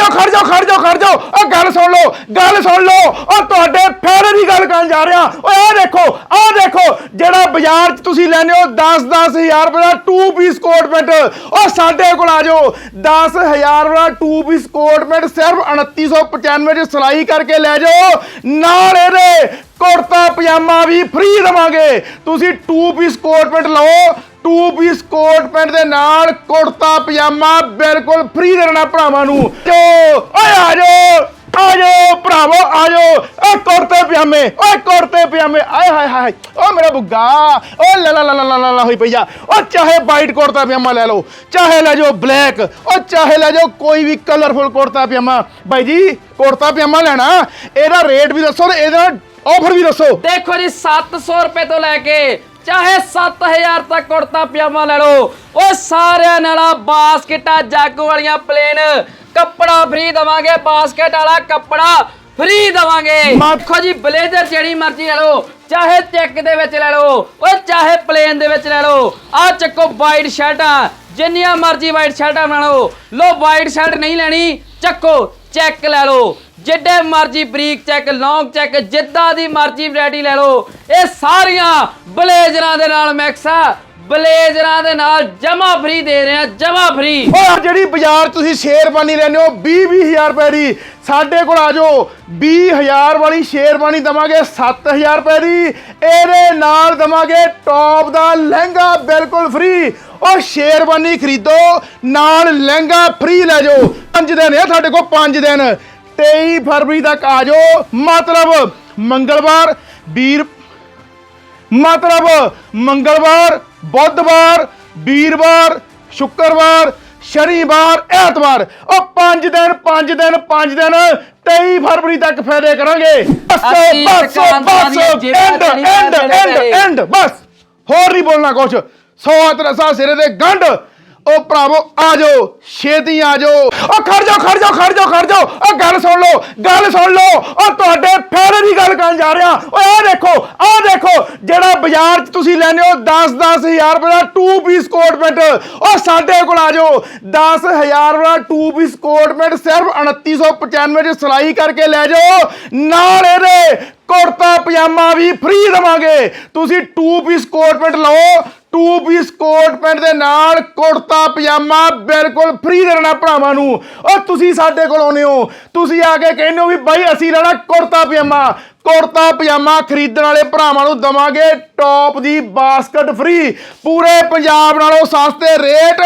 ਜਾ ਖੜ ਜਾ ਖੜ ਜਾ ਖੜ ਜਾ ਉਹ ਗੱਲ ਸੁਣ ਲਓ, ਗੱਲ ਸੁਣ ਲਓ। ਉਹ ਤੁਹਾਡੇ ਫਾਇਦੇ ਦੀ ਗੱਲ ਕਰਨ ਜਾ ਰਿਹਾ। ਓਏ ਆਹ ਦੇਖੋ ਆਹ ਦੇਖੋ, ਜਿਹੜਾ ਬਾਜ਼ਾਰ 'ਚ ਤੁਸੀਂ ਲੈਨੇ ਹੋ 10 10000 ਰੁਪਏ ਦਾ 2 ਪੀਸ ਕੋਟ ਪੈਂਟ ਉਹ ਸਾਡੇ ਕੋਲ ਆ ਜਾਓ। 10000 ਰੁਪਏ ਦਾ 2 ਪੀਸ ਕੋਟ ਪੈਂਟ ਸਿਰਫ 2995 'ਚ ਸਿਲਾਈ ਕਰਕੇ ਲੈ ਜਾਓ। ਨਾਲ ਇਹਦੇ ਕੁੜਤਾ ਪਜਾਮਾ ਵੀ ਫ੍ਰੀ ਦਵਾਂਗੇ। ਤੁਸੀਂ 2 ਪੀਸ ਕੋਟ ਪੈਂਟ ਲਓ ਟੂ ਪੀਸ ਕੋਟ ਪੈਂਟ ਦੇ ਨਾਲ, ਕੁੜਤਾ, ਪਜਾਮਾ, ਬਿਲਕੁਲ ਫ੍ਰੀ ਦੇਣਾ ਭਰਾਵਾਂ ਨੂੰ। ਜੋ ਓਏ ਆ ਜਾਓ ਆ ਜਾਓ ਭਰਾਵੋ, ਆ ਜਾਓ। ਓ ਕੁੜਤੇ, ਪਜਾਮੇ, ਓਏ ਕੁੜਤੇ, ਪਜਾਮੇ। ਆਏ ਹਾਏ ਹਾਏ ਓ ਮੇਰਾ ਬੁੱਗਾ, ਓ ਲਾ ਲਾ ਲਾ ਲਾ ਲਾ ਲਾ ਹੋਈ ਪਈਆ ਓ ਚਾਹੇ ਵਾਈਟ ਕੁੜਤਾ, ਪਜਾਮਾ ਲੈ ਲਓ, ਚਾਹੇ ਲੈ ਜਾਓ ਬਲੈਕ ਓ ਚਾਹੇ ਲੈ ਜਾਓ ਕੋਈ ਵੀ ਕਲਰਫੁਲ ਕੁੜਤਾ, ਪਜਾਮਾ। ਬਾਈ ਜੀ, ਕੁੜਤਾ, ਪਜਾਮਾ ਲੈਣਾ, ਇਹਦਾ ਰੇਟ ਵੀ ਦੱਸੋ ਤੇ ਇਹਦਾ ਆਫਰ ਵੀ ਦੱਸੋ। ਦੇਖੋ ਜੀ 700 ਰੁਪਏ ਤੋਂ ਲੈ ਕੇ ਚਾਹੇ 7000 ਤੱਕ ਕੁੜਤਾ ਪਜਾਮਾ ਲੈ ਲਓ ਓਏ ਸਾਰਿਆਂ ਨਾਲ ਬਾਸਕਟਾਂ ਜਾਗੋ ਵਾਲੀਆਂ ਪਲੇਨ ਕੱਪੜਾ ਫ੍ਰੀ ਦਵਾਂਗੇ ਬਾਸਕਟ ਵਾਲਾ ਕੱਪੜਾ ਫ੍ਰੀ ਦਵਾਂਗੇ। ਦੇਖੋ ਜੀ ਬਲੇਜ਼ਰ ਜਿਹੜੀ ਮਰਜ਼ੀ ਲੈ ਲਓ ਚਾਹੇ ਚੈੱਕ ਦੇ ਵਿੱਚ ਲੈ ਲਓ ਓਏ ਚਾਹੇ ਪਲੇਨ ਦੇ ਵਿੱਚ ਲੈ ਲਓ। ਆ ਚੱਕੋ ਵਾਈਟ ਸ਼ਰਟਾਂ ਜਿੰਨੀਆਂ ਮਰਜ਼ੀ ਵਾਈਟ ਸ਼ਰਟਾਂ ਬਣਾ ਲਓ। ਲੋ ਵਾਈਟ ਸ਼ਰਟ ਨਹੀਂ ਲੈਣੀ ਚੱਕੋ। ਚੈੱਕ ਲੈ ਲਓ। ਜਿੱਡੇ ਮਰਜ਼ੀ ਬਰੀਕ ਚੈੱਕ, ਲੌਂਗ ਚੈੱਕ, ਜਿੱਦਾਂ ਦੀ ਮਰਜ਼ੀ ਵੈਰਾਈਟੀ ਲੈ ਲਓ। ਇਹ ਸਾਰੀਆਂ ਬਲੇਜ਼ਰਾਂ ਦੇ ਨਾਲ ਮਿਕਸ ਆ। ਬਲੇਜ਼ਰਾਂ ਦੇ ਨਾਲ ਜਮਾ ਫ੍ਰੀ ਦੇ ਰਹੇ ਆ ਜਮਾ ਫ੍ਰੀ ਓ ਜਿਹੜੀ ਬਾਜ਼ਾਰ ਤੁਸੀਂ ਸ਼ੇਰਵਾਨੀ ਲੈਂਦੇ ਹੋ 20 20000 ਰੁਪਏ ਦੀ, ਸਾਡੇ ਕੋਲ ਆ ਜਾਓ। 20000 ਵਾਲੀ ਸ਼ੇਰਵਾਨੀ ਦਵਾਂਗੇ 7000 ਰੁਪਏ ਦੀ। ਇਹਦੇ ਨਾਲ ਦਵਾਂਗੇ ਟੌਪ ਦਾ ਲਹਿੰਗਾ, ਬਿਲਕੁਲ ਫ੍ਰੀ ਔਰ ਸ਼ੇਰਵਾਨੀ ਖਰੀਦੋ, ਨਾਲ ਲਹਿੰਗਾ ਫ੍ਰੀ ਲੈ ਜਾਓ। 5 ਦਿਨ ਆ ਸਾਡੇ ਕੋਲ 5 ਦਿਨ। 23 ਫਰਵਰੀ ਤੱਕ ਆ ਜਾਓ। ਮਤਲਬ ਮੰਗਲਵਾਰ, ਵੀਰ, ਮਤਲਬ ਮੰਗਲਵਾਰ ਬੁੱਧਵਾਰ ਵੀਰਵਾਰ ਸ਼ੁੱਕਰਵਾਰ ਸ਼ਨੀਵਾਰ ਐਤਵਾਰ। ਉਹ ਪੰਜ ਦਿਨ ਪੰਜ ਦਿਨ ਪੰਜ ਦਿਨ 23 ਫਰਵਰੀ ਤੱਕ ਫਾਇਦੇ ਕਰਾਂਗੇ। ਬਸ ਬਸ ਬਸ ਐਂਡ ਐਂਡ ਐਂਡ। ਐਂਡ ਬਸ। ਹੋਰ ਨਹੀਂ ਬੋਲਣਾ ਕੁਛ। ਸੌ ਤਰਸਾ ਸਿਰੇ ਦੇ ਗੰਢ। ਉਹ ਭਰਾਵੋ, ਆ ਜਾਓ, ਛੇਤੀ ਆ ਜਾਓ। ਉਹ ਖੜ ਜਾਓ ਖੜ ਜਾਓ ਖੜ ਜਾਓ ਖੜ ਜਾਓ। ਉਹ ਗੱਲ ਸੁਣ ਲਓ, ਗੱਲ ਸੁਣ ਲਓ। ਉਹ ਤੁਹਾਡੇ ਫਾਇਦੇ ਦੀ ਗੱਲ ਕਰਨ ਜਾ ਰਿਹਾ। ਓਏ, ਆਹ ਦੇਖੋ ਆਹ ਦੇਖੋ, ਜਿਹੜਾ ਬਾਜ਼ਾਰ 'ਚ ਤੁਸੀਂ ਲੈਨੇ ਹੋ 10 10000 ਰੁਪਏ ਦਾ 2 ਪੀਸ ਕੋਟ ਪੈਂਟ ਉਹ ਸਾਡੇ ਕੋਲ ਆ ਜਾਓ। 10000 ਰੁਪਏ ਦਾ 2 ਪੀਸ ਕੋਟ ਪੈਂਟ ਸਿਰਫ 2995 'ਚ ਸਿਲਾਈ ਕਰਕੇ ਲੈ ਜਾਓ। ਨਾਲ ਇਹਦੇ ਕੁੜਤਾ, ਪਜਾਮਾ ਵੀ ਫ੍ਰੀ ਦਵਾਂਗੇ। ਤੁਸੀਂ 2 ਪੀਸ ਕੋਟ ਪੈਂਟ ਲਓ। ਟੂ ਪੀਸ ਕੋਟ ਪੈਂਟ ਦੇ ਨਾਲ ਕੁੜਤਾ, ਪਜਾਮਾ, ਬਿਲਕੁਲ ਫ੍ਰੀ ਦੇਣਾ ਭਰਾਵਾਂ ਨੂੰ। ਉਹ ਤੁਸੀਂ ਸਾਡੇ ਕੋਲ ਆਉਨੇ ਹੋ। ਤੁਸੀਂ ਆ ਕੇ ਕਹਿੰਦੇ ਹੋ ਵੀ ਬਾਈ, ਅਸੀਂ ਲੈਣਾ ਕੁੜਤਾ, ਪਜਾਮਾ। ਕੁੜਤਾ, ਪਜਾਮਾ ਖਰੀਦਣ ਵਾਲੇ ਭਰਾਵਾਂ ਨੂੰ ਦਵਾਂਗੇ ਟੌਪ ਦੀ ਬਾਸਕਟ ਫ੍ਰੀ ਪੂਰੇ ਪੰਜਾਬ ਨਾਲੋਂ ਸਸਤੇ ਰੇਟ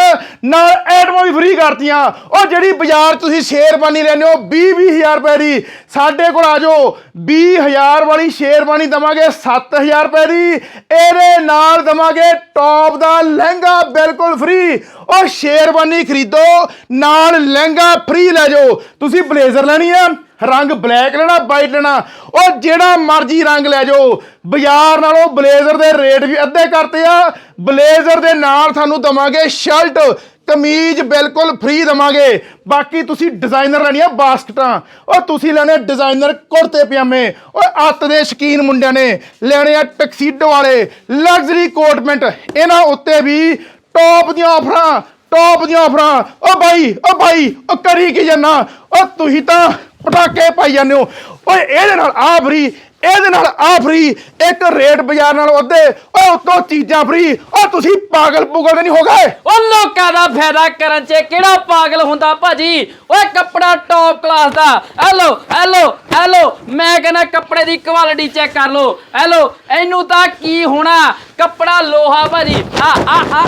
ਨਾਲ ਐਟਮਾਂ ਵੀ ਫ੍ਰੀ ਕਰਤੀਆਂ। ਉਹ ਜਿਹੜੀ ਬਾਜ਼ਾਰ ਤੁਸੀਂ ਸ਼ੇਰਵਾਨੀ ਲੈਂਦੇ ਹੋ 20 20000 ਰੁਪਏ ਦੀ। ਸਾਡੇ ਕੋਲ ਆ ਜਾਓ 20000 ਵਾਲੀ ਸ਼ੇਰਵਾਨੀ ਦਵਾਂਗੇ 7000 ਰੁਪਏ ਦੀ। ਇਹਦੇ ਨਾਲ ਦਵਾਂਗੇ ਟੌਪ ਦਾ ਲਹਿੰਗਾ ਬਿਲਕੁਲ ਫ੍ਰੀ ਉਹ ਸ਼ੇਰਵਾਨੀ ਖਰੀਦੋ, ਨਾਲ ਲਹਿੰਗਾ ਫ੍ਰੀ ਲੈ ਜਾਓ। ਤੁਸੀਂ ਬਲੇਜ਼ਰ ਲੈਣੀ ਆ ਰੰਗ ਬਲੈਕ ਲੈਣਾ ਵਾਈਟ ਲੈਣਾ। ਉਹ ਜਿਹੜਾ ਮਰਜ਼ੀ ਰੰਗ ਲੈ ਜਾਓ। ਬਾਜ਼ਾਰ ਨਾਲੋਂ ਬਲੇਜ਼ਰ ਦੇ ਰੇਟ ਵੀ ਅੱਧੇ ਕਰਤੇ ਆ। ਬਲੇਜ਼ਰ ਦੇ ਨਾਲ ਤੁਹਾਨੂੰ ਦਵਾਂਗੇ ਸ਼ਰਟ, ਕਮੀਜ਼ ਬਿਲਕੁਲ ਫ੍ਰੀ ਦਵਾਂਗੇ। ਬਾਕੀ ਤੁਸੀਂ ਡਿਜ਼ਾਈਨਰ ਲੈਣੀਆਂ ਬਾਸਕਟਾਂ। ਉਹ ਤੁਸੀਂ ਲੈਣੇ ਡਿਜ਼ਾਈਨਰ ਕੁੜਤੇ ਪਜਾਮੇ। ਉਹ ਅੱਤ ਦੇ ਸ਼ਕੀਨ ਮੁੰਡਿਆਂ ਨੇ ਲੈਣੇ ਆ ਟਕਸੀਡੋ ਵਾਲੇ। ਲਗਜ਼ਰੀ ਕੋਟ ਪੈਂਟ ਇਹਨਾਂ ਉੱਤੇ ਵੀ ਟੌਪ ਦੀਆਂ ਆਫਰਾਂ। ਟੌਪ ਦੀਆਂ ਆਫਰਾਂ। ਓ ਬਾਈ ਓ ਬਾਈ, ਓ ਕਰੀ ਕੀ ਜੰਨਾ ਓ ਤੁਸੀਂ ਤਾਂ ਪਟਾਕੇ ਪਾਈ ਜਾਂਦੇ ਹੋ। ਓਏ, ਇਹਦੇ ਨਾਲ ਆ ਫਰੀ ਇਹਦੇ ਨਾਲ ਆ ਫਰੀ ਇੱਕ ਰੇਟ ਬਾਜ਼ਾਰ ਨਾਲ ਉਹਦੇ ਓਏ ਉਤੋਂ ਚੀਜ਼ਾਂ ਫਰੀ ਓ ਤੁਸੀਂ ਪਾਗਲ ਪੁਗਲ ਨਹੀਂ ਹੋ ਗਏ? ਉਹ ਲੋਕਾਂ ਦਾ ਫਾਇਦਾ ਕਰਨ 'ਚ ਕਿਹੜਾ ਪਾਗਲ ਹੁੰਦਾ ਭਾਜੀ? ਓਏ, ਕੱਪੜਾ ਟੌਪ ਕਲਾਸ ਦਾ। ਹੈਲੋ ਹੈਲੋ ਹੈਲੋ ਮੈਂ ਕਹਿੰਦਾ ਕੱਪੜੇ ਦੀ ਕੁਆਲਿਟੀ ਚੈੱਕ ਕਰ ਲਓ। ਹੈਲੋ ਇਹਨੂੰ ਤਾਂ ਕੀ ਹੋਣਾ? ਕੱਪੜਾ ਲੋਹਾ ਭਾਜੀ। ਆ ਆ ਆ।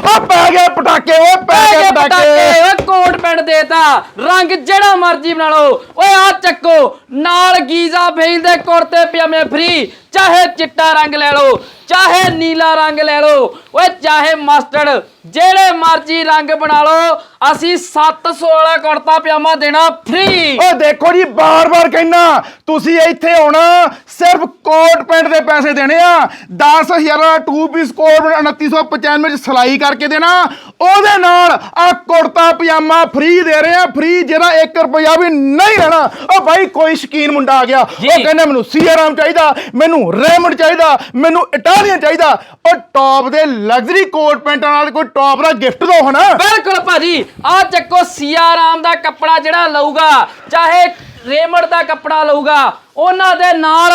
ਓ ਪੈ ਗਏ ਪਟਾਕੇ ਓਏ ਪੈ ਗਏ ਪਟਾਕੇ। ਓਏ ਕੋਟ ਪੈਂਟ ਦੇਤਾ ਰੰਗ ਜਿਹੜਾ ਮਰਜ਼ੀ ਬਣਾ ਲਓ। ਓਏ ਆ ਚੱਕੋ ਨਾਲ ਗੀਜ਼ਾ ਫੇਲ ਦੇ ਕੁੜਤੇ ਪਜਾਮੇ ਫ੍ਰੀ ਚਾਹੇ ਚਿੱਟਾ ਰੰਗ ਲੈ ਲਓ ਚਾਹੇ ਨੀਲਾ ਰੰਗ ਲੈ ਲਓ ਓਏ ਚਾਹੇ ਮਸਟਰਡ ਜਿਹੜੇ ਮਰਜ਼ੀ ਰੰਗ ਬਣਾ ਲਓ ਅਸੀਂ 700 ਵਾਲਾ ਕੁੜਤਾ ਪਜਾਮਾ ਦੇਣਾ ਫ੍ਰੀ ਓ ਦੇਖੋ ਜੀ ਬਾਰ-ਬਾਰ ਕਹਿਣਾ ਤੁਸੀਂ ਇੱਥੇ ਆਉਣਾ ਸਿਰਫ ਕੋਟ ਪੈਂਟ ਦੇ ਪੈਸੇ ਦੇਣੇ ਆ 10000 ਦਾ 2 ਪੀਸ ਕੋਟ ਪੈਂਟ 2995 ਚ ਸਿਲਾਈ ਕਰਕੇ ਦੇਣਾ ਉਹਦੇ ਨਾਲ ਆ ਕੁੜਤਾ ਪਜਾਮਾ ਫ੍ਰੀ ਦੇ ਰਹੇ ਆ ਫ੍ਰੀ ਜਿਹੜਾ 1 ਰੁਪਿਆ ਵੀ ਨਹੀਂ ਲੈਣਾ ਓ ਭਾਈ ਕੋਈ ਸ਼ਕੀਨ ਮੁੰਡਾ ਆ ਗਿਆ। ਉਹ। ਕਹਿੰਦਾ ਮੈਨੂੰ ਸੀਆਰਾਮ ਚਾਹੀਦਾ ਮੈਨੂੰ ਮੈਨੂੰ ਰੈਮੰਡ ਚਾਹੀਦਾ, ਮੈਨੂੰ ਇਟਾਲੀਅਨ ਚਾਹੀਦਾ। ਉਹ ਟੌਪ ਦੇ ਲਗਜ਼ਰੀ ਕੋਟ ਪੈਂਟਾਂ ਨਾਲ ਕੋਈ ਟੌਪ ਦਾ ਗਿਫਟ ਦੋ ਹਨਾ ਬਿਲਕੁਲ ਭਾਜੀ ਆ ਚੱਕੋ ਸੀਆ ਰਾਮ ਦਾ ਕੱਪੜਾ ਜਿਹੜਾ ਲਊਗਾ, ਚਾਹੇ ਰੇਮੰਡ ਦਾ ਕੱਪੜਾ ਲਊਗਾ, ਉਹਨਾਂ ਦੇ ਨਾਲ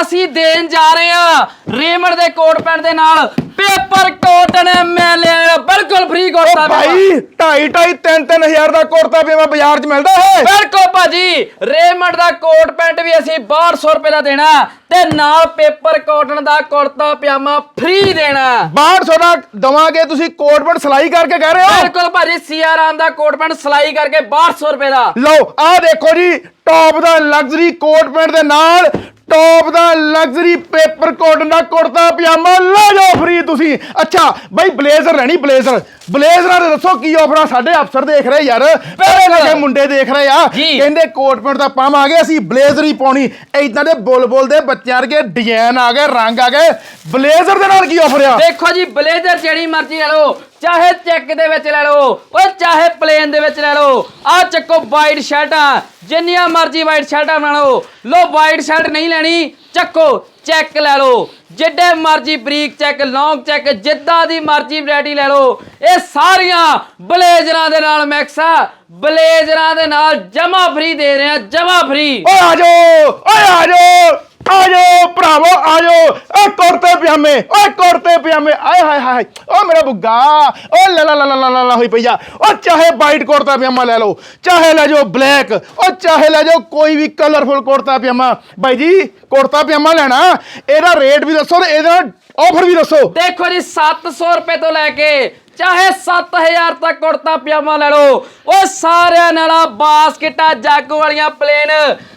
ਅਸੀਂ ਦੇਣ ਜਾ ਰਹੇ ਹਾਂ। ਰੇਮੰਡ ਦੇ ਕੋਟ ਪੈਂਟ ਦੇ ਨਾਲ ਪੇਪਰ ਕੋਟਨ ਐਮਐਲਏ ਬਿਲਕੁਲ ਫ੍ਰੀ ਕੋਟਾ ਭਾਈ 2.5 2.5 3 3000 ਦਾ ਕੁੜਤਾ ਪਜਾਮਾ ਬਾਜ਼ਾਰ 'ਚ ਮਿਲਦਾ ਹੈ? ਬਿਲਕੁਲ ਭਾਜੀ ਰੇਮੰਡ ਦਾ ਕੋਟ ਪੈਂਟ ਵੀ ਅਸੀਂ 1200 ਰੁਪਏ ਦਾ ਦੇਣਾ ਤੇ ਨਾਲ ਪੇਪਰ ਕਾਟਨ ਦਾ ਕੁੜਤਾ ਪਜਾਮਾ ਫ੍ਰੀ ਦੇਣਾ। 1200 ਦਾ ਦਵਾਂਗੇ ਤੁਸੀਂ ਕੋਟ ਪੈਂਟ ਸਿਲਾਈ ਕਰਕੇ ਕਹਿ ਰਹੇ ਹੋ? ਬਿਲਕੁਲ ਭਾਜੀ ਸੀਆ ਰਾਮ ਦਾ ਕੋਟ ਪੈਂਟ ਸਿਲਾਈ ਕਰਕੇ 1200 ਰੁਪਏ ਦਾ। ਲਓ ਆਹ ਦੇਖੋ ਜੀ ਟੌਪ ਦਾ ਲਗਜ਼ਰੀ ਕੋਟ ਪੈਂਟ ਦੇ ਨਾਲ ਟੌਪ ਦਾ ਲਗਜ਼ਰੀ ਪੇਪਰ ਕੋਟਨ ਦਾ ਕੁੜਤਾ ਪਜਾਮਾ ਲੈ ਜਾਓ ਫ੍ਰੀ ਤੁਸੀਂ। ਅੱਛਾ ਬਈ ਬਲੇਜ਼ਰ ਲੈਣੀ ਬਲੇਜ਼ਰ ਬਲੇਜ਼ਰਾਂ ਦੇ ਦੱਸੋ ਕੀ ਆਫਰਾਂ ਸਾਡੇ ਅਫਸਰ ਦੇਖ ਰਹੇ ਯਾਰ। ਪਹਿਲੇ ਲੱਗੇ ਮੁੰਡੇ ਦੇਖ ਰਹੇ ਆ। ਕਹਿੰਦੇ ਕੋਟ ਪੈਂਟ ਦਾ ਪਾਵਾਂਗੇ ਅਸੀਂ ਬਲੇਜ਼ਰ ਹੀ ਪਾਉਣੀ। ਇਦਾਂ ਦੇ ਬੁਲਬੁਲ ਦੇ ਬੱਚਿਆਂ ਵਰਗੇ ਡਿਜ਼ਾਈਨ ਆ ਗਏ ਰੰਗ ਆ ਗਏ। ਬਲੇਜ਼ਰ ਦੇ ਨਾਲ ਕੀ ਆਫਰ ਆ? ਦੇਖੋ ਜੀ ਬਲੇਜ਼ਰ ਜਿਹੜੀ ਮਰਜ਼ੀ ਲੈ ਲਓ। ਚਾਹੇ ਚੈੱਕ ਦੇ ਵਿੱਚ ਲੈ ਲਓ, ਓਏ ਚਾਹੇ ਪਲੇਨ ਦੇ ਵਿੱਚ ਲੈ ਲਓ। ਆ ਚੱਕੋ ਵਾਈਟ ਸ਼ਰਟਾਂ ਜਿੰਨੀਆਂ ਮਰਜ਼ੀ ਵਾਈਟ ਸ਼ਰਟਾਂ ਬਣਾ ਲਓ ਲੋ ਵਾਈਟ ਸ਼ਰਟ ਨਹੀਂ ਲੈਣੀ, ਚੱਕੋ ਚੈੱਕ ਲੈ ਲਓ। ਜਿੱਡੇ ਮਰਜ਼ੀ ਬਰੀਕ ਚੈੱਕ ਲੌਂਗ ਚੈੱਕ ਜਿੱਦਾਂ ਦੀ ਮਰਜ਼ੀ ਵੈਰਾਈਟੀ ਲੈ ਲਓ। ਇਹ ਸਾਰੀਆਂ ਬਲੇਜ਼ਰਾਂ ਦੇ ਨਾਲ ਮਿਕਸ ਆ। ਬਲੇਜ਼ਰਾਂ ਦੇ ਨਾਲ ਜਮਾ ਫਰੀ ਦੇ ਰਹੇ ਆ, ਜਮਾ ਫਰੀ ਓਏ ਆ ਜਾਓ, ਓਏ ਆ ਜਾਓ ਆ ਜਾਓ। ਭਰਾਵੋ ਆ ਜਾਓ ਓ ਕੁੜਤੇ ਪਜਾਮੇ ਓਏ ਕੁੜਤੇ ਪਜਾਮੇ ਆਏ ਹਾਏ ਹਾਏ ਓ ਮੇਰਾ ਬੁੱਗਾ ਓ ਲਾ ਲਾ ਲਾ ਲਾ ਲਾ ਲਾ ਹੋਈ ਪਈਆ ਓ ਚਾਹੇ ਵਾਈਟ ਕੁੜਤਾ ਪਜਾਮਾ ਲੈ ਲਓ ਚਾਹੇ ਲੈ ਜਾਓ ਬਲੈਕ ਓ ਚਾਹੇ ਲੈ ਜਾਓ ਕੋਈ ਵੀ ਕਲਰਫੁਲ ਕੁੜਤਾ ਪਜਾਮਾ ਬਾਈ ਜੀ ਕੁੜਤਾ ਪਜਾਮਾ ਲੈਣਾ ਇਹਦਾ ਰੇਟ ਵੀ ਦੱਸੋ ਤੇ ਇਹਦਾ ਆਫਰ ਵੀ ਦੱਸੋ ਦੇਖੋ ਜੀ 700 ਰੁਪਏ ਤੋਂ ਲੈ ਕੇ ਚਾਹੇ 7000 ਤੱਕ ਕੁੜਤਾ ਪਜਾਮਾ ਲੈ ਲਓ ਉਹ ਸਾਰਿਆਂ ਨਾਲ ਆਹ ਬਾਸਕਟਾਂ ਜਾਗੋ ਵਾਲੀਆਂ ਪਲੇਨ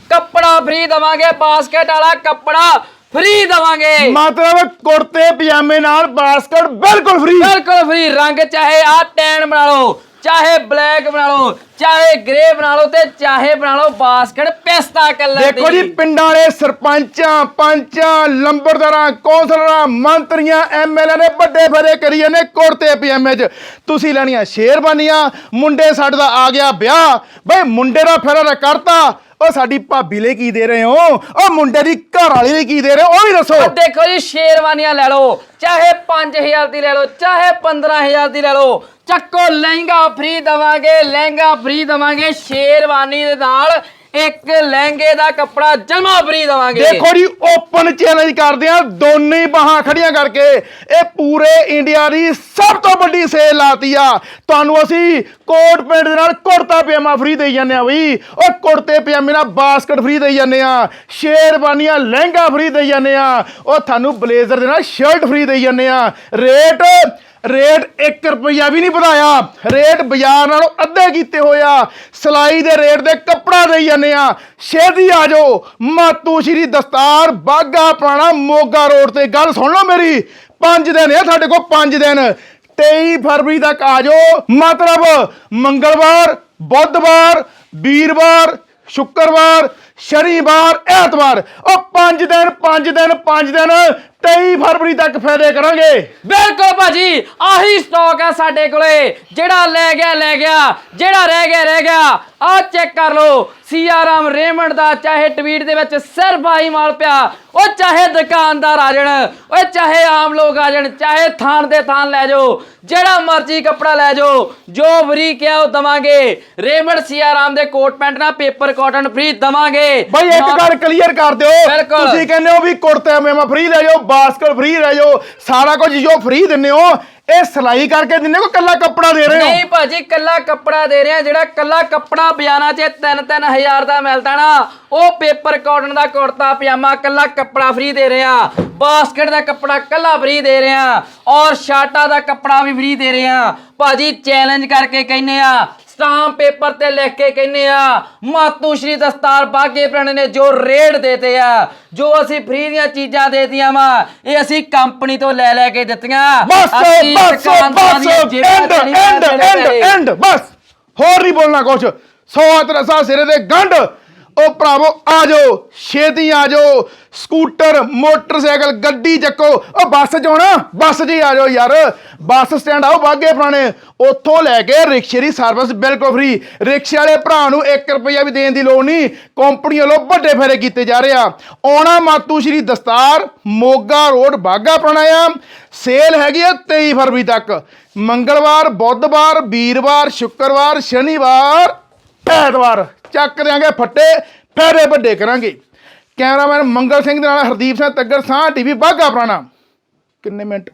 ਕੱਪੜਾ ਫ੍ਰੀ ਦਵਾਂਗੇ ਬਾਸਕਟ ਵਾਲਾ ਕੱਪੜਾ ਫ੍ਰੀ ਦਵਾਂਗੇ। ਮਤਲਬ ਕੁੜਤੇ ਪਜਾਮੇ ਨਾਲ ਬਾਸਕਟ ਬਿਲਕੁਲ ਫ੍ਰੀ। ਬਿਲਕੁਲ ਫ੍ਰੀ। ਰੰਗ ਚਾਹੇ ਆ ਟੈਨ ਬਣਾ ਲਓ ਚਾਹੇ ਬਲੈਕ ਬਣਾ ਲਓ ਚਾਹੇ ਗ੍ਰੇ ਬਣਾ ਲਓ ਤੇ ਚਾਹੇ ਬਣਾ ਲਓ ਬਾਸਕਟ ਪਿਸਤਾ ਕਲਰ ਦੇਖੋ ਜੀ ਪਿੰਡਾਂ ਵਾਲੇ ਸਰਪੰਚਾਂ ਪੰਚਾਂ ਲੰਬੜਦਾਰਾਂ ਕੌਂਸਲਰਾਂ ਮੰਤਰੀਆਂ ਐਮਐਲਏ ਨੇ ਵੱਡੇ ਫਰੇ ਕਰੀ ਜਾਂਦੇ ਕੁੜਤੇ ਪਜਾਮੇ 'ਚ। ਤੁਸੀਂ ਲੈਣੀਆਂ ਸ਼ੇਰਬਾਨੀਆਂ ਮੁੰਡੇ ਸਾਡੇ ਦਾ ਆ ਗਿਆ ਵਿਆਹ। ਬਈ ਮੁੰਡੇ ਦਾ ਫੇਰਾ ਤਾਂ ਕਰਤਾ। ਉਹ ਸਾਡੀ ਭਾਬੀ ਲਈ ਕੀ ਦੇ ਰਹੇ ਹੋ? ਉਹ ਮੁੰਡੇ ਦੀ ਘਰ ਵਾਲੀ ਲਈ ਕੀ ਦੇ ਰਹੇ ਹੋ? ਉਹ ਵੀ ਦੱਸੋ। ਦੇਖੋ ਜੀ, ਸ਼ੇਰਵਾਨੀਆਂ ਲੈ ਲਓ, ਚਾਹੇ 5000 ਦੀ ਲੈ ਲਓ, ਚਾਹੇ 15000 ਦੀ ਲੈ ਲਓ। ਚੱਕੋ ਲਹਿੰਗਾ ਫ੍ਰੀ ਦਵਾਂਗੇ, ਲਹਿੰਗਾ ਫ੍ਰੀ ਦਵਾਂਗੇ, ਸ਼ੇਰਵਾਨੀ ਦੇ ਨਾਲ ਇੱਕ ਲਹਿੰਗੇ ਦਾ ਕੱਪੜਾ ਜਮਾ ਫ੍ਰੀ ਦਵਾਂਗੇ। ਦੇਖੋ ਜੀ ਓਪਨ ਚੈਲੰਜ ਕਰਦੇ ਆ, ਦੋਨੇ ਬਾਹਾਂ ਖੜੀਆਂ ਕਰਕੇ। ਇਹ ਪੂਰੇ ਇੰਡੀਆ ਦੀ ਸਭ ਤੋਂ ਵੱਡੀ ਸੇਲ ਲਾਤੀ ਆ। ਤੁਹਾਨੂੰ ਅਸੀਂ ਕੋਟ ਪੈਂਟ ਦੇ ਨਾਲ ਕੁੜਤਾ ਪਜਾਮਾ ਫ੍ਰੀ ਦੇਈ ਜਾਂਦੇ ਆ ਬਈ। ਉਹ ਕੁੜਤੇ ਪਜਾਮੇ ਨਾਲ ਬਾਸਕਟ ਫ੍ਰੀ ਦੇਈ ਜਾਂਦੇ ਆ। ਸ਼ੇਰਵਾਨੀਆਂ ਲਹਿੰਗਾ ਫ੍ਰੀ ਦੇਈ ਜਾਂਦੇ ਆ। ਉਹ ਤੁਹਾਨੂੰ ਬਲੇਜ਼ਰ ਦੇ ਨਾਲ ਸ਼ਰਟ ਫ੍ਰੀ ਦੇਈ ਜਾਂਦੇ ਆ। ਰੇਟ ਰੇਟ 1 ਰੁਪਈਆ ਵੀ ਨਹੀਂ ਵਧਾਇਆ। ਰੇਟ ਬਾਜ਼ਾਰ ਨਾਲੋਂ ਅੱਧੇ ਕੀਤੇ ਹੋਇਆ ਸਲਾਈ ਦੇ ਰੇਟ ਦੇ ਕੱਪੜਾ ਦੇਈ ਜਾਂਦੇ ਆ। ਛੇਤੀ ਆ ਜਾਓ। ਮਾਤੂ ਸ਼੍ਰੀ ਦਸਤਾਰ ਬਾਗਾ ਪੁਰਾਣਾ ਮੋਗਾ ਰੋਡ ਤੇ। ਗੱਲ ਸੁਣ ਲਓ ਮੇਰੀ। 5 ਦਿਨ ਆ ਸਾਡੇ ਕੋਲ 5 ਦਿਨ। 23 ਫਰਵਰੀ ਤੱਕ ਆ ਜਾਓ। ਮਤਲਬ ਮੰਗਲਵਾਰ, ਬੁੱਧਵਾਰ, ਵੀਰਵਾਰ, ਸ਼ੁੱਕਰਵਾਰ ਸ਼ਨੀਵਾਰ, ਐਤਵਾਰ। ਉਹ 5 ਦਿਨ 5 ਦਿਨ 5 ਦਿਨ 23 ਫਰਵਰੀ ਤੱਕ ਫਾਇਦੇ ਕਰਾਂਗੇ। ਬਿਲਕੁਲ ਭਾਜੀ, ਆਹੀ ਸਟਾਕ ਹੈ ਸਾਡੇ ਕੋਲੇ। ਜਿਹੜਾ ਲੈ ਗਿਆ ਲੈ ਗਿਆ। ਜਿਹੜਾ ਰਹਿ ਗਿਆ ਰਹਿ ਗਿਆ। ਆਹ ਚੈੱਕ ਕਰ ਲਓ ਸੀਆਰਾਮ ਰੇਮੰਡ ਦਾ, ਚਾਹੇ ਟਵੀਟ ਦੇ ਵਿੱਚ ਸਿਰਫ ਆਹੀ ਮਾਲ ਪਿਆ। ਉਹ ਚਾਹੇ ਦੁਕਾਨਦਾਰ ਆ ਜਾਣ, ਓਏ ਚਾਹੇ ਆਮ ਲੋਕ ਆ ਜਾਣ, ਚਾਹੇ ਥਾਨ ਦੇ ਥਾਨ ਲੈ ਜਾਓ। ਜਿਹੜਾ ਮਰਜ਼ੀ ਕੱਪੜਾ ਲੈ ਜਾਓ, ਜੋ ਫਰੀ ਕਿਹਾ ਉਹ ਦਵਾਂਗੇ। ਰੇਮੰਡ ਸੀਆਰਾਮ ਦੇ ਕੋਟ ਪੈਂਟ ਨਾਲ ਪੇਪਰ ਕਾਟਨ ਫ੍ਰੀ ਦਵਾਂਗੇ। ਬਈ ਇੱਕ ਗੱਲ ਕਲੀਅਰ ਕਰ ਦਿਓ। ਤੁਸੀਂ ਕਹਿੰਦੇ ਹੋ ਵੀ ਕੁੜਤੇ ਮੇਮਾ ਫ੍ਰੀ ਲੈ ਜਾਓ ਬਾਸਕਟ ਫ੍ਰੀ ਲੈ ਜਾਓ ਸਾਰਾ ਕੁਝ ਜੋ ਫ੍ਰੀ ਦਿੰਦੇ ਹੋ ਇਹ ਸਿਲਾਈ ਕਰਕੇ ਦਿੰਦੇ ਹੋ ਕੱਲਾ ਕੱਪੜਾ ਦੇ ਰਹੇ ਹੋ? ਨਹੀਂ ਭਾਜੀ ਕੱਲਾ ਕੱਪੜਾ ਦੇ ਰਹੇ ਆ ਜਿਹੜਾ ਕੱਲਾ ਕੱਪੜਾ ਬਾਜ਼ਾਰਾਂ 'ਚ 3-3000 ਦਾ ਮਿਲਦਾ ਨਾ ਉਹ ਪੇਪਰ ਕਾਟਨ ਦਾ ਕੁੜਤਾ ਪਜਾਮਾ ਕੱਲਾ ਕੱਪੜਾ ਫ੍ਰੀ ਦੇ ਰਹੇ ਆ। ਬਾਸਕਟ ਦਾ ਕੱਪੜਾ ਕੱਲਾ ਫ੍ਰੀ ਦੇ ਰਹੇ ਆ। ਔਰ ਸ਼ਾਰਟਾਂ ਦਾ ਕੱਪੜਾ ਵੀ ਫ੍ਰੀ ਦੇ ਰਹੇ ਆ। ਭਾਜੀ ਚੈਲੰਜ ਕਰਕੇ ਕਹਿੰਨੇ ਆ ਸਟਾਂਪ ਪੇਪਰ ਤੇ ਲਿਖ ਕੇ ਕਹਿੰਨੇ ਆ ਮਾਤੂ ਸ਼੍ਰੀ ਦਸਤਾਰ ਬਾਗੇ ਪ੍ਰਾਣੇ ਨੇ ਜੋ ਰੇਟ ਦੇਤੇ ਆ ਜੋ ਅਸੀਂ ਫ੍ਰੀ ਦੀਆਂ ਚੀਜ਼ਾਂ ਦੇਤੀਆਂ ਵਾ ਇਹ ਅਸੀਂ ਕੰਪਨੀ ਤੋਂ ਲੈ ਲੈ ਕੇ ਦਿੱਤੀਆਂ। ਬਸ ਬਸ ਬਸ ਐਂਡ ਐਂਡ ਐਂਡ। ਐਂਡ ਬਸ। ਹੋਰ ਨਹੀਂ ਬੋਲਣਾ ਕੁਛ। ਸੌ ਤਰਸਾ ਸਿਰੇ ਦੇ ਗੰਢ। ਉਹ ਭਰਾਵੋ, ਆ ਜਾਓ, ਛੇਤੀ ਆ ਜਾਓ, ਸਕੂਟਰ, ਮੋਟਰਸਾਈਕਲ, ਗੱਡੀ ਚੱਕੋ। ਉਹ ਬੱਸ ਜਾਣਾ ਬੱਸ ਜੀ ਆ ਜਾਓ ਯਾਰ। ਬੱਸ ਸਟੈਂਡ ਆਓ ਬਾਗੇ ਪੁਰਾਣੇ। ਉੱਥੋਂ ਲੈ ਕੇ ਰਿਕਸ਼ੇ ਦੀ ਸਰਵਿਸ ਬਿਲਕੁਲ ਫ੍ਰੀ ਰਿਕਸ਼ੇ ਵਾਲੇ ਭਰਾ ਨੂੰ 1 ਰੁਪਿਆ ਵੀ ਦੇਣ ਦੀ ਲੋੜ ਨਹੀਂ। ਕੰਪਨੀ ਵੱਲੋਂ ਵੱਡੇ ਫੇਰੇ ਕੀਤੇ ਜਾ ਰਹੇ ਆ। ਆਉਣਾ ਮਾਤੂ ਸ਼੍ਰੀ ਦਸਤਾਰ, ਮੋਗਾ ਰੋਡ ਬਾਗਾ ਪੁਰਾਣਾ ਆ। ਸੇਲ ਹੈਗੀ ਆ 23 ਫਰਵਰੀ ਤੱਕ। ਮੰਗਲਵਾਰ, ਬੁੱਧਵਾਰ, ਵੀਰਵਾਰ, ਸ਼ੁੱਕਰਵਾਰ, ਸ਼ਨੀਵਾਰ ਐਤਵਾਰ ਚੱਕ ਦਿਆਂਗੇ ਫੱਟੇ, ਫੇਰੇ ਵੱਡੇ ਕਰਾਂਗੇ। ਕੈਮਰਾਮੈਨ ਮੰਗਲ ਸਿੰਘ ਦੇ ਨਾਲ ਹਰਦੀਪ ਸਿੰਘ ਤੱਗਰ ਸਾਹ ਟੀਵੀ ਬਾਗਾ ਪੁਰਾਣਾ। ਕਿੰਨੇ ਮਿੰਟ?